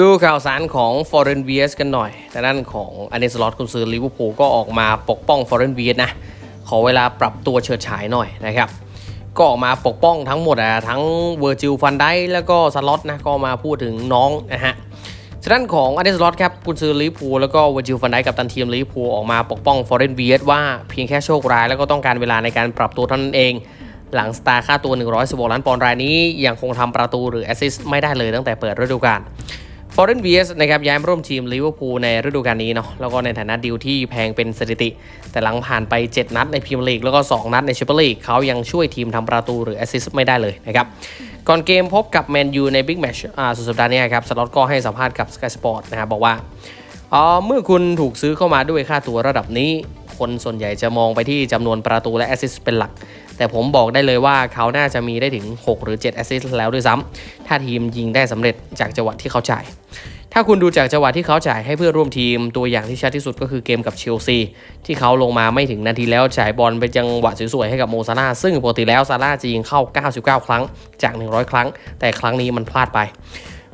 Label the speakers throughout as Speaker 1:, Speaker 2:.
Speaker 1: ดูข่าวสารของ Foreign VS กันหน่อยแต่ด้านของอันเดสลอตคุณซื้อลิเวอร์พูลก็ออกมาปกป้อง Foreign VS นะ ขอเวลาปรับตัวเฉิดฉายหน่อยนะครับ ก็ออกมาปกป้องทั้งหมดอะทั้งเวอร์จิลฟันไดแล้วก็สล็อตนะ ก็มาพูดถึงน้องนะฮะฉะนั้นของอันเดสลอตครับคุณซื้อลิเวอร์พูลแล้วก็เวอร์จิลฟันไดกับตันทีมลิเวอร์พูลออกมาปกป้อง Foreign VS ว่าเพียงแค่โชคร้ายแล้วก็ต้องการเวลาในการปรับตัวเท่านั้นเองหลังสตาร์ค่าตัว 116 ล้านปอนด์รายนี้ยังคงทำประตูหรือแอสซิสต์ไม่ได้เลยตั้งแต่เปิดฤดูกาล ฟอร์เรน VS นะครับย้ายมาร่วมทีมลิเวอร์พูลในฤดูกาลนี้เนาะแล้วก็ในฐานะดีลที่แพงเป็นสถิติ แต่หลังผ่านไป 7 นัดในพรีเมียร์ลีกแล้วก็ 2 นัดในแชมเปี้ยนลีกเขายังช่วยทีมทำประตูหรือแอสซิสต์ไม่ได้เลยนะครับ ก่อนเกมพบกับแมนยูในบิ๊กแมชสุดสัปดาห์นี้ครับสล็อตก็ให้สัมภาษณ์กับ Sky Sport นะครับบอกว่าเมื่อคุณถูกซื้อเข้ามาด้วยค่าตัวระดับนี้ คนส่วนใหญ่จะมองไปที่จำนวนประตูและแอสซิสต์เป็นหลัก แต่ผมบอกได้เลยว่าเขาน่าจะมีได้ถึง 6 หรือ 7 แอสซิสต์แล้วด้วยซ้ำถ้าทีมยิงได้สำเร็จจากจังหวะที่เขาจ่าย ถ้าคุณดูจากจังหวะที่เขาจ่ายให้เพื่อร่วมทีม ตัวอย่างที่ชัดที่สุดก็คือเกมกับเชลซีที่เขาลงมาไม่ถึงนาทีแล้วจ่ายบอลไปจังหวะสวยๆให้กับโมซาร่าซึ่งปกติแล้วซาร่าจะยิงเข้า 99 ครั้งจาก 100 ครั้ง แต่ครั้งนี้มันพลาดไป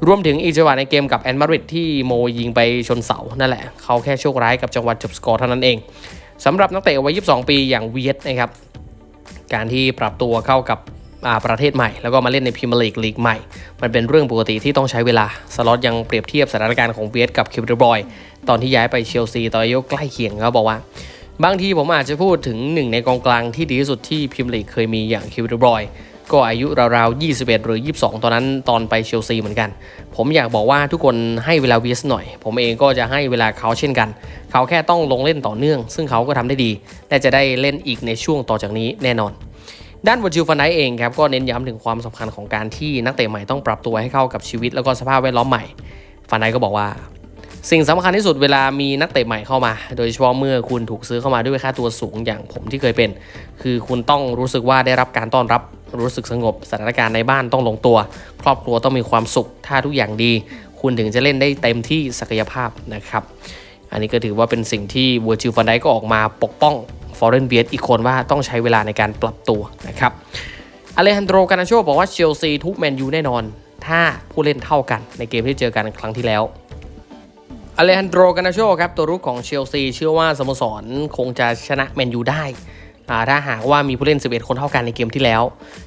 Speaker 1: รวมถึงอีกจังหวะในเกมกับแอนมาริดที่โมยิงไปชนเสา นั่นแหละ เขาแค่โชคร้ายกับจังหวะจบสกอร์เท่านั้นเองสำหรับนักเตะวัย 22 ปีอย่างเวียดนะครับ การที่ปรับตัวเข้ากับประเทศใหม่ แล้วก็มาเล่นในพรีเมียร์ลีกลีกใหม่ มันเป็นเรื่องปกติที่ต้องใช้เวลา สล็อตยังเปรียบเทียบสถานการณ์ของเวียดกับคิวเดอร์บอย ตอนที่ย้ายไปเชลซีตอนอายุใกล้เคียงเขาบอกว่า บางทีผมอาจจะพูดถึงหนึ่งในกองกลางที่ดีที่สุดที่พรีเมียร์ลีกเคยมีอย่างคิวเดอร์บอย ก็อายุราวๆ 21 หรือ 22 ตอนนั้นตอนไปเชลซีเหมือนกัน ผมอยากบอกว่าทุกคนให้เวลาเวียสหน่อย ผมเองก็จะให้เวลาเขาเช่นกัน เขาแค่ต้องลงเล่นต่อเนื่อง ซึ่งเขาก็ทำได้ดี และจะได้เล่นอีกในช่วงต่อจากนี้แน่นอน ด้านวอจิลฟันไดเองครับก็เน้นย้ำถึงความสำคัญของการที่นักเตะใหม่ต้องปรับตัวให้เข้ากับชีวิต แล้วก็สภาพแวดล้อมใหม่ฟันไดก็บอกว่าสิ่งสำคัญที่สุดเวลามีนักเตะใหม่เข้ามา โดยเฉพาะเมื่อคุณถูกซื้อเข้ามาด้วยค่าตัวสูงอย่างผมที่เคยเป็น คือคุณต้องรู้สึกว่าได้รับการต้อนรับ รู้สึกสงบ สถานการณ์ในบ้านต้องลงตัว ครอบครัวต้องมีความสุข ถ้าทุกอย่างดี คุณถึงจะเล่นได้เต็มที่ศักยภาพนะครับ อันนี้ก็ถือว่าเป็นสิ่งที่วอร์จิลฟันไดก็ออกมาปกป้องฟอร์เรนเบียอีกคนว่าต้องใช้เวลาในการปรับตัวนะครับอเลฮันโดรกานาโชบอกว่าเชลซีทุกแมนยูแน่นอน ถ้าผู้เล่นเท่ากันในเกมที่เจอกันครั้งที่แล้วอเลฮันโดรกานาโชครับตัวรุกของเชลซีเชื่อว่าสโมสรคงจะชนะแมนยูได้ ถ้าหากว่ามีผู้เล่น 11 คนเท่ากันในเกมที่แล้ว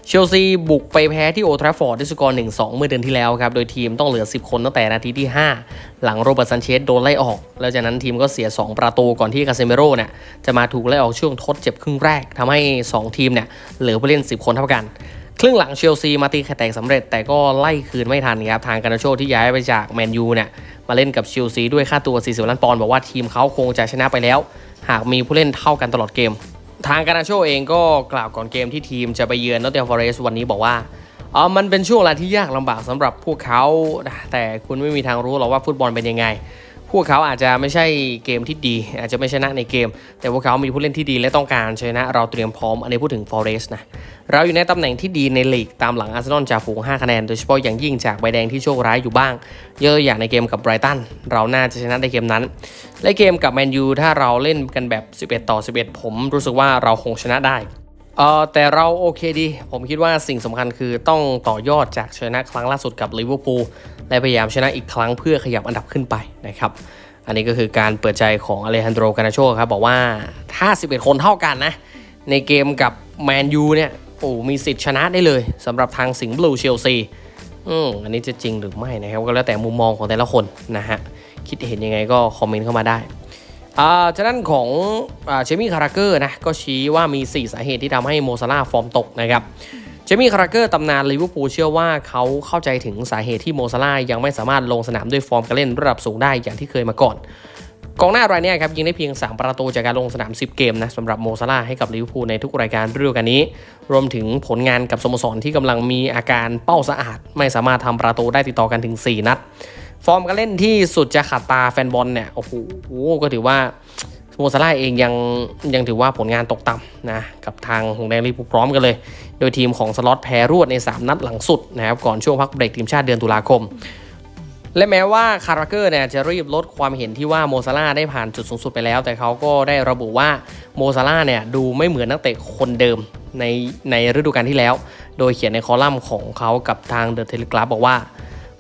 Speaker 1: เชลซีบุกไปแพ้ที่โอทราฟอร์ดด้วยสกอร์ 1-2 เมื่อเดือนที่แล้วครับ โดยทีมต้องเหลือ 10 คนตั้งแต่นาทีที่ 5 หลังโรเบิร์ตซันเชสโดนไล่ออก แล้วจากนั้นทีมก็เสีย 2 ประตูก่อนที่คาเซเมโร่เนี่ยจะมาถูกไล่ออกช่วงทดเจ็บครึ่งแรกทำให้ 2 ทีมเนี่ยเหลือผู้เล่น 10 คนเท่ากันครึ่งหลังเชลซีมาตีไข่แตกสำเร็จแต่ก็ไล่คืนไม่ทันครับทางการนาโชที่ย้ายไปจากแมนยูเนี่ยมาเล่นกับเชลซีด้วยค่าตัว 40 ล้านปอนด์บอกว่าทีมเขาคงจะชนะไปแล้ว หากมีผู้เล่นเท่ากันตลอดเกม ทางการาโชเองก็กล่าวก่อนเกมที่ทีมจะไปเยือนนอตเทลฟอเรสวันนี้บอกว่าอ๋อมันเป็นช่วงเวลาที่ยากลำบากสำหรับพวกเขา แต่คุณไม่มีทางรู้หรอกว่าฟุตบอลเป็นยังไง พวกเขาอาจจะไม่ใช่เกมที่ดี อาจจะไม่ชนะในเกม แต่พวกเขามีผู้เล่นที่ดีและต้องการชนะเราเตรียมพร้อม อันนี้พูดถึงฟอเรสนะ เราอยู่ในตำแหน่งที่ดีในลีกตามหลังอาร์เซนอลจ่าฝูง 5 คะแนน โดยเฉพาะอย่างยิ่งจากใบแดงที่โชคร้ายอยู่บ้าง เยอะอย่างในเกมกับไบรตัน เราน่าจะชนะในเกมนั้น และเกมกับแมนยูถ้าเราเล่นกันแบบ 11 ต่อ 11 ผมรู้สึกว่าเราคงชนะได้ เออแต่เราโอเคดี ผมคิดว่าสิ่งสำคัญคือต้องต่อยอดจากชนะครั้งล่าสุดกับลิเวอร์พูลและพยายามชนะอีกครั้งเพื่อขยับอันดับขึ้นไปนะครับ อันนี้ก็คือการเปิดใจของอเลฮันโดรกานาโชครับบอกว่าถ้า 11 คนเท่ากันนะ ในเกมกับแมนยูเนี่ยโอ้มีสิทธิ์ชนะได้เลยสำหรับทางสิงห์บลูเชลซีอืมอันนี้จะจริงหรือไม่นะครับ ก็แล้วแต่มุมมองของแต่ละคนนะฮะ คิดเห็นยังไงก็คอมเมนต์เข้ามาได้ ฉะนั้นของเชมี่คาราเกอร์นะก็ชี้ว่ามี 4 สาเหตุที่ทำให้โมซาร่าฟอร์มตกนะครับเชมี่คาราเกอร์ตำนานลิเวอร์พูลเชื่อว่าเขาเข้าใจถึงสาเหตุที่โมซาร่ายังไม่สามารถลงสนามด้วยฟอร์มการเล่นระดับสูงได้อย่างที่เคยมาก่อนกองหน้ารายนี้ครับยิงได้เพียง 3 ประตูจากการลงสนาม 10 เกมนะสำหรับโมซาร่าให้กับลิเวอร์พูลในทุกรายการฤดูกาลนี้ รวมถึงผลงานกับสโมสรที่กำลังมีอาการเป้าสะอาด ไม่สามารถทำประตูได้ติดต่อกันถึง 4 นัด อร์มการเล่นที่สุดจะขัดตาแฟนบอลเนี่ยโอ้โหก็ถือว่าโมซาร่าเองยังยังถือว่าผลงานตกต่ำนะกับทางหงแดงลิเวอร์พูพร้อมกันเลย โดยทีมของสล็อตแพ้รวดใน 3 นัดหลังสุดนะครับก่อนช่วงพักเบรกทีมชาติเดือนตุลาคม และแม้ว่าคาราเกอร์เนี่ยจะรีบลดความเห็นที่ว่าโมซาร่าได้ผ่านจุดสูงสุดไปแล้ว แต่เขาก็ได้ระบุว่าโมซาร่าเนี่ยดูไม่เหมือนนักเตะคนเดิมในในฤดูกาลที่แล้ว โดยเขียนในคอลัมน์ของเขากับทางเดอะเทเลกราฟบอกว่า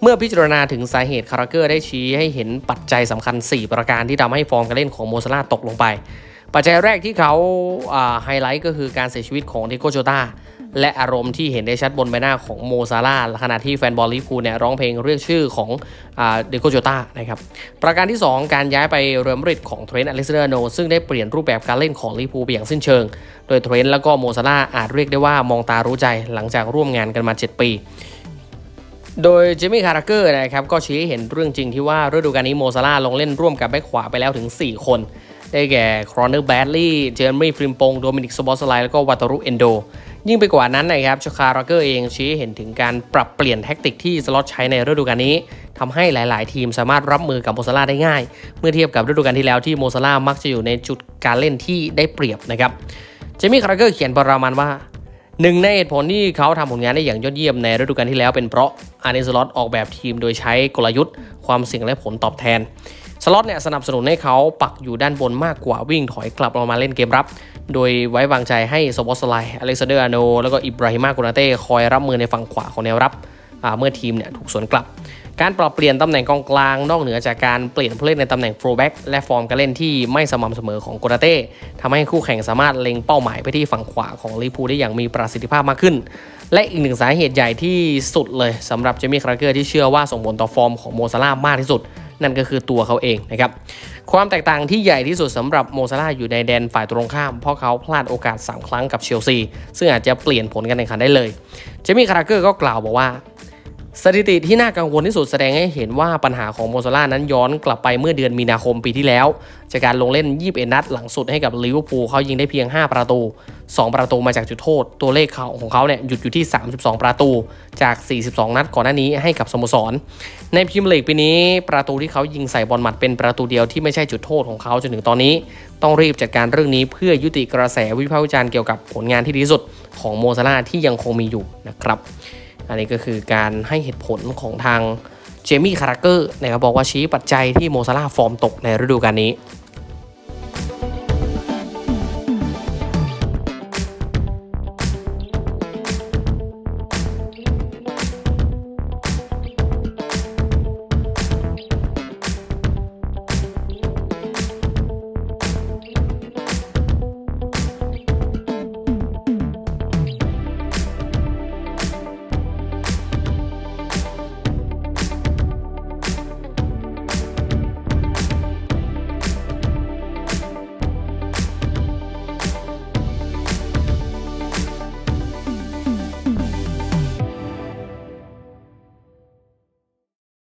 Speaker 1: เมื่อพิจารณาถึงสาเหตุคาราเกอร์ได้ชี้ให้เห็นปัจจัยสำคัญ 4 ประการที่ทำให้ฟอร์มการเล่นของโมซาลาตกลงไป ปัจจัยแรกที่เขาไฮไลท์ก็คือการเสียชีวิตของเดโกโจตาและอารมณ์ที่เห็นได้ชัดบนใบหน้าของโมซาลาขณะที่แฟนบอลลิเวอร์พูเนี่ยร้องเพลงเรียกชื่อของเดโกโจตานะครับประการที่ 2 การย้ายไปเรอัลมาดริดของเทรนต์อเล็กซานเดอร์โนซึ่งได้เปลี่ยนรูปแบบการเล่นของลิเวอร์พูไปอย่างสิ้นเชิง โดยเทรนต์แล้วก็โมซาลาอาจเรียกได้ว่ามองตารู้ใจหลังจากร่วมงานกันมา 7 ปี โดยเจมี่คาราเกอร์นะครับก็ชี้ให้เห็นเรื่องจริงที่ว่าฤดูกาลนี้โมซาลาลงเล่นร่วมกับแบ็คขวาไปแล้วถึง 4 คน ได้แก่ครอนเนอร์แบดลี่เจอร์มี่ฟริมปงโดมินิกสบอสไลแล้วก็วัตารุเอนโด ยิ่งไปกว่านั้นนะครับชคาราเกอร์เองชี้ให้เห็นถึงการปรับเปลี่ยนแท็กติกที่สล็อตใช้ในฤดูกาลนี้ทำให้หลาย ๆ ทีมสามารถรับมือกับโมซาลาได้ง่าย เมื่อเทียบกับฤดูกาลที่แล้วที่โมซาลามักจะอยู่ในจุดการเล่นที่ได้เปรียบนะครับเจมี่คาราเกอร์เขียนประมาณว่า หนึ่งในเหตุผลที่เขาทำผลงานได้อย่างยอดเยี่ยมในฤดูกาลที่แล้วเป็นเพราะอาร์เนสล็อตออกแบบทีมโดยใช้กลยุทธ์ ความเสี่ยงและผลตอบแทนสล็อตเนี่ยสนับสนุนให้เขาปักอยู่ด้านบนมากกว่าวิ่งถอยกลับลงมาเล่นเกมรับ โดยไว้วางใจให้โบอสไลอเล็กซานเดอร์อาโน แล้วก็อิบราฮิมากุนาเต้คอยรับมือในฝั่งขวาของแนวรับเมื่อทีมเนี่ยถูกสวนกลับ การปรับเปลี่ยนตำแหน่งกองกลางนอกเหนือจากการเปลี่ยนผู้เล่นในตำแหน่งโฟร์แบ็กและฟอร์มการเล่นที่ไม่สม่ำเสมอของโกนาเต้ทำให้คู่แข่งสามารถเล็งเป้าหมายไปที่ฝั่งขวาของลิพูได้อย่างมีประสิทธิภาพมากขึ้น และอีกหนึ่งสาเหตุใหญ่ที่สุดเลยสำหรับเจมี่คราเกอร์ที่เชื่อว่าส่งผลต่อฟอร์มของโมซาร่ามากที่สุด นั่นก็คือตัวเขาเองนะครับความแตกต่างที่ใหญ่ที่สุดสำหรับโมซาร่าอยู่ในแดนฝ่ายตรงข้าม เพราะเขาพลาดโอกาส 3 ครั้งกับเชลซี ซึ่งอาจจะเปลี่ยนผลการแข่งขันได้เลย เจมี่คาราเกอร์ก็กล่าวบอกว่า สถิติที่น่ากังวลที่สุดแสดงให้เห็นว่าปัญหาของโมซาร่านั้นย้อนกลับไปเมื่อเดือนมีนาคมปีที่แล้ว จากการลงเล่น 21 นัดหลังสุดให้กับลิเวอร์พูลเขายิงได้เพียง 5 ประตู 2 ประตูมาจากจุดโทษ ตัวเลขเขาของเขาเนี่ยหยุดอยู่ที่ 32 ประตูจาก 42 นัดก่อนหน้านี้ให้กับสโมสร ในพรีเมียร์ลีกปีนี้ ประตูที่เขายิงใส่บอลหมัดเป็นประตูเดียวที่ไม่ใช่จุดโทษของเขาจนถึงตอนนี้ ต้องรีบจัดการเรื่องนี้เพื่อยุติกระแสวิพากษ์วิจารณ์เกี่ยวกับผลงานที่ดีสุดของโมซาร่าที่ยังคงมีอยู่นะครับ อันนี้ก็คือการให้เหตุผลของทางเจมี่คาราเกอร์นะครับบอกว่าชี้ปัจจัยที่โมซาร่าฟอร์มตกในฤดูกาลนี้